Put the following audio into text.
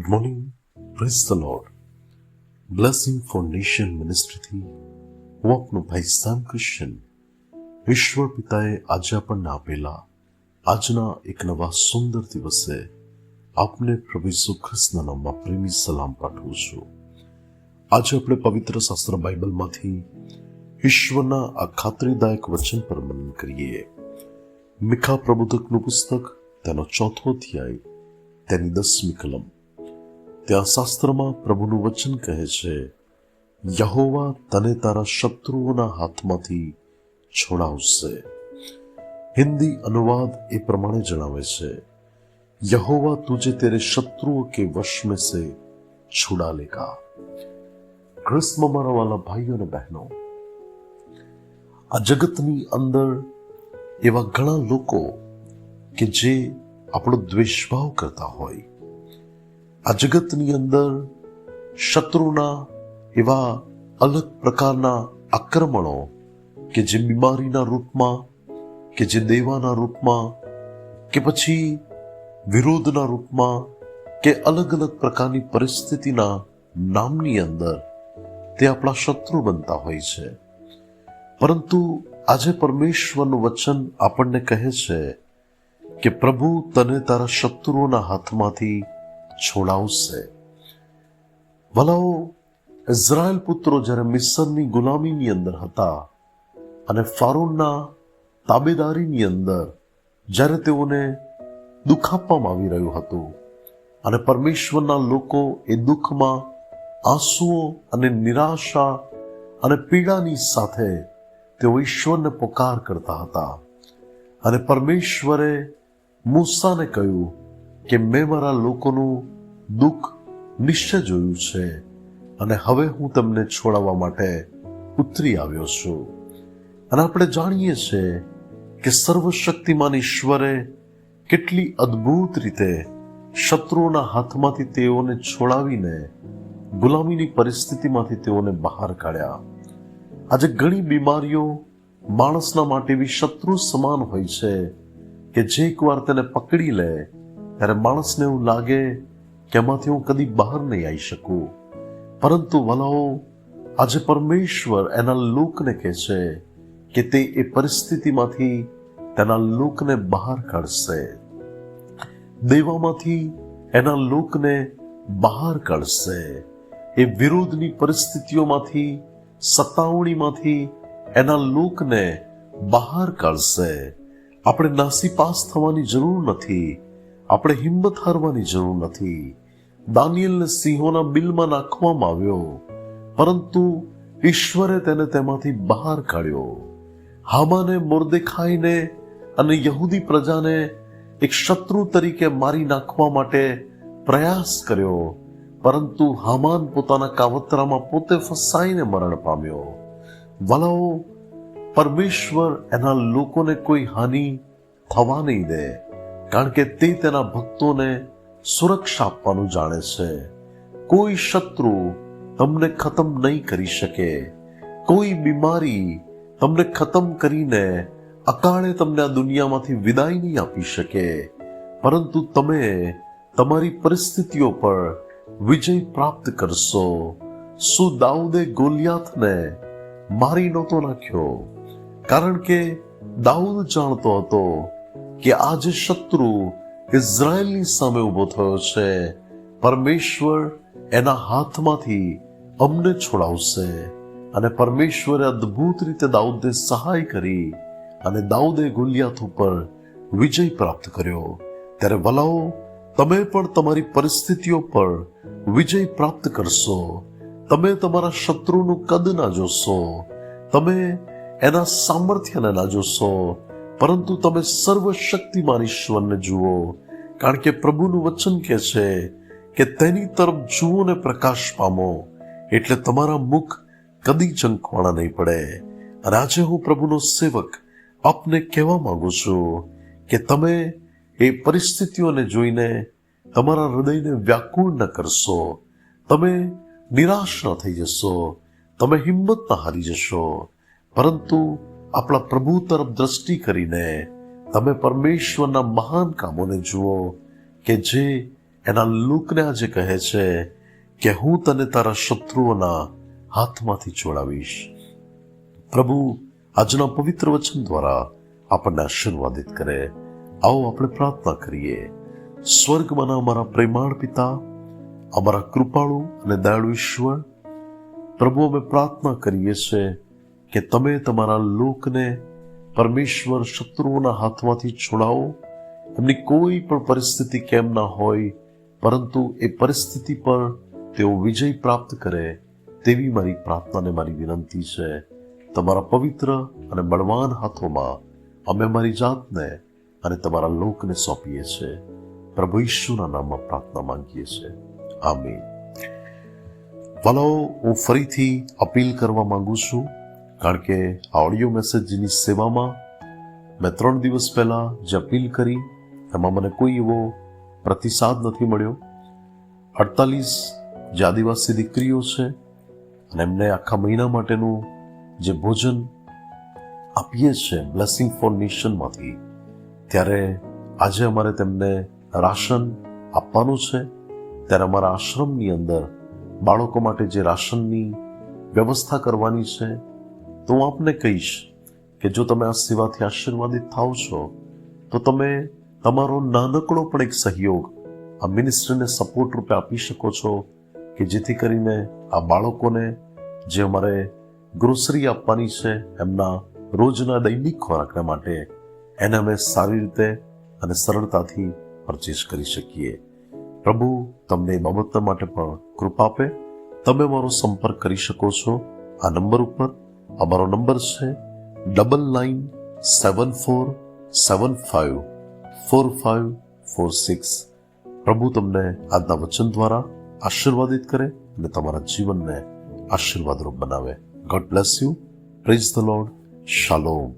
Good morning praise the Lord blessing for nation મિનિસ્ટ્રીથી હું આપનો ભાઈ સામ ક્રિશ્ચન ઈશ્વર પિતાએ આજે આપણને આપેલા આજના એક નવા સુંદર દિવસે આપને પ્રભુ ઈસુ ખ્રિસ્તના નામમાં પ્રેમી સલામ પાઠવું છું આજે આપણે પવિત્ર શાસ્ત્ર બાઇબલમાંથી ઈશ્વરના આ ખાતરીદાયક વચન પર મનન કરીએ મિખા પ્રબોધકનું પુસ્તક તેનો ચોથો અધ્યાય તેની દસમી કલમ ત્યાં શાસ્ત્રમાં પ્રભુનું વચન કહે છે, યહોવા તને તારા શત્રુઓના હાથમાંથી છોડાવશે. હિન્દી અનુવાદ એ પ્રમાણે જણાવે છે, યહોવા તુજે તેરે શત્રુઓ કે વશ મેં સે છુડા લેગા. ક્રિસ્મ મારા વાલા ભાઈઓ અને બહેનો, આ જગતની અંદર એવા ઘણા લોકો કે જે આપણો દ્વેષભાવ કરતા હોય આ જગતની અંદર શત્રુના એવા અલગ પ્રકારના આક્રમણો કે જે બીમારીના રૂપમાં, કે જે દેવાના રૂપમાં, કે પછી વિરોધના રૂપમાં, કે અલગ અલગ પ્રકારની પરિસ્થિતિના નામની અંદર તે આપણા શત્રુ બનતા હોય છે. પરંતુ આજે પરમેશ્વરનું વચન આપણને કહે છે કે પ્રભુ તને તારા શત્રુઓના હાથમાંથી છોડાવશે. વલાઓ ઇઝરાયલ પુત્રો જ્યારે મિસરની ગુલામીની અંદર હતા અને ફારૂનના તાબેદારીની અંદર જ્યારે તેઓને દુઃખ આપવામાં આવી રહ્યું હતું અને પરમેશ્વરના લોકો એ દુઃખમાં આંસુઓ અને નિરાશા અને પીડાની સાથે તેઓ ઈશ્વરને પોકાર કરતા હતા. અને પરમેશ્વરે મૂસાને કહ્યું કે મેં મારા લોકોનું દુઃખ નિશ્ચય જોયું છે અને હવે હું તમને છોડાવવા માટે ઉતરી આવ્યો છું. અને આપણે જાણીએ છીએ કે સર્વશક્તિમાન ઈશ્વરે કેટલી અદ્ભુત રીતે શત્રુઓના હાથમાંથી તેઓને છોડાવીને ગુલામીની પરિસ્થિતિમાંથી તેઓને બહાર કાઢ્યા. આજે ઘણી બીમારીઓ માણસના માટે એવી શત્રુ સમાન હોય છે કે જે એકવાર તેને પકડી લે ત્યારે માણસને એવું લાગે કે એમાંથી હું કદી બહાર નહીં આવી શકું. પરંતુ વલાઓ, આજે પરમેશ્વર એના લોકને કહે છે કે તે એ પરિસ્થિતિમાંથી તેના લોકને બહાર કાઢશે. દેવામાંથી એના લોકને બહાર કાઢશે. એ વિરોધની પરિસ્થિતિઓમાંથી સતાવણીમાંથી એના લોકને બહાર કાઢશે. આપણે નાસીપાસ થવાની જરૂર નથી. આપણે હિંમત હારવાની જરૂર નથી. દાનિયલને સિંહોના બિલમાં નાખવામાં આવ્યો, પરંતુ ઈશ્વરે તેને તેમાંથી બહાર કાઢ્યો. હામાને મોરદેખાઈને અને યહૂદી પ્રજાને એક શત્રુ તરીકે મારી નાખવા માટે પ્રયાસ કર્યો, પરંતુ હામાન પોતાના કાવતરામાં પોતે ફસાઈને મરણ પામ્યો. વલાઓ, પરમેશ્વર એના લોકોને કોઈ હાનિ થવા નહીં દે. કારણ કે તે તેના ભક્તોને સુરક્ષા આપવાનું જાણે છે. કોઈ શત્રુ તમને ખતમ નહીં કરી શકે. કોઈ બીમારી તમને ખતમ કરીને અકાળે તમને આ દુનિયામાંથી વિદાય નહીં આપી શકે. પરંતુ તમે તમારી પરિસ્થિતિઓ પર વિજય પ્રાપ્ત કરશો. શું દાઉદે ગોલિયાથને મારી નહોતો નાખ્યો? કારણ કે દાઉદ જાણતો હતો કે આ જે શત્રુ ઇઝરાયલની સામે ઊભો થયો છે. પરમેશ્વર એના હાથમાંથી અમને છોડાવશે અને પરમેશ્વરે અદ્ભુત રીતે દાઉદને સહાય કરી અને દાઉદે ગુલિયાત ઉપર વિજય પ્રાપ્ત કર્યો. ત્યારે વલાઓ, તમે પણ તમારી પરિસ્થિતિઓ પર વિજય પ્રાપ્ત કરશો. તમે તમારા શત્રુનું કદ ના જોશો તમે એના સામર્થ્યને ના જોશો પરંતુ તમે સર્વશક્તિમાન ઈશ્વરને જુઓ, કારણ કે પ્રભુનું વચન કહે છે કે તેની તરફ જુઓ ને પ્રકાશ પામો, એટલે તમારા મુખ કદી ચંકવાણા નહીં પડે. અને આજે હું પ્રભુનો સેવક આપને કહેવા માંગુ છું કે તમે એ પરિસ્થિતિઓને જોઈને તમારા હૃદયને વ્યાકુળ ન કરશો. તમે નિરાશ ન થઈ જશો. તમે હિંમત ન હારી જશો. પરંતુ આપણા પ્રભુ તરફ દ્રષ્ટિ કરીને તમે પરમેશ્વરના મહાન કામોને જુઓ કે જે એના લુકને આજે કહે છે કે હું તને તારા શત્રુઓના હાથમાંથી છોડાવીશ. પ્રભુ આજના પવિત્ર વચન દ્વારા આપણને આશીર્વાદિત કરે. આવો આપણે પ્રાર્થના કરીએ. સ્વર્ગમાંના અમારા પ્રેમાળ પિતા, અમારા કૃપાળુ અને દયાળુ ઈશ્વર, પ્રભુ અમે પ્રાર્થના કરીએ છીએ કે તમે તમારા લોકને પરમેશ્વર શત્રુઓના હાથમાંથી છોડાવો. એમની કોઈ પણ પરિસ્થિતિ કેમ ના હોય, પરંતુ એ પરિસ્થિતિ પર તેઓ વિજય પ્રાપ્ત કરે તેવી મારી પ્રાર્થનાને મારી વિનંતી છે. તમારા પવિત્ર અને બળવાન હાથોમાં અમે મારી જાતને અને તમારા લોકને સોંપીએ છીએ. પ્રભુ ઈશ્વરના નામમાં પ્રાર્થના માંગીએ છીએ. આમીન. વાલાઓ હું ફરીથી અપીલ કરવા માંગુ છું કારણ કે આ ઓડિયો મેસેજની સેવામાં મેં ત્રણ દિવસ પહેલાં જે અપીલ કરી. એમાં મને કોઈ એવો પ્રતિસાદ નથી મળ્યો. અડતાલીસ જે આદિવાસી દીકરીઓ છે અને એમને આખા મહિના માટેનું જે ભોજન આપીએ છીએ બ્લેસિંગ ફોર નેશનમાંથી ત્યારે આજે અમારે તેમને રાશન આપવાનું છે. ત્યારે અમારા આશ્રમની અંદર બાળકો માટે જે રાશનની વ્યવસ્થા કરવાની છે તો હું આપને કહીશ કે જો તમે આ સેવાથી આશીર્વાદિત થાવ છો, તો તમે તમારો નાનકડો પણ એક સહયોગ આ મિનિસ્ટ્રીને સપોર્ટ રૂપે આપી શકો છો કે જેથી કરીને આ બાળકોને જે અમારે ગ્રોસરી આપવાની છે, એમના રોજના દૈનિક ખોરાકના માટે એને અમે સારી રીતે અને સરળતાથી પરચેસ કરી શકીએ. પ્રભુ તમને એ બાબતના માટે પણ કૃપા આપે. તમે મારો સંપર્ક કરી શકો છો. આ નંબર ઉપર અમારો નંબર છે double nine seven four seven five four five four six. પ્રભુ તમને આજના વચન દ્વારા આશીર્વાદિત કરે અને તમારા જીવનને આશીર્વાદરૂપ બનાવે. God bless you praise the Lord shalom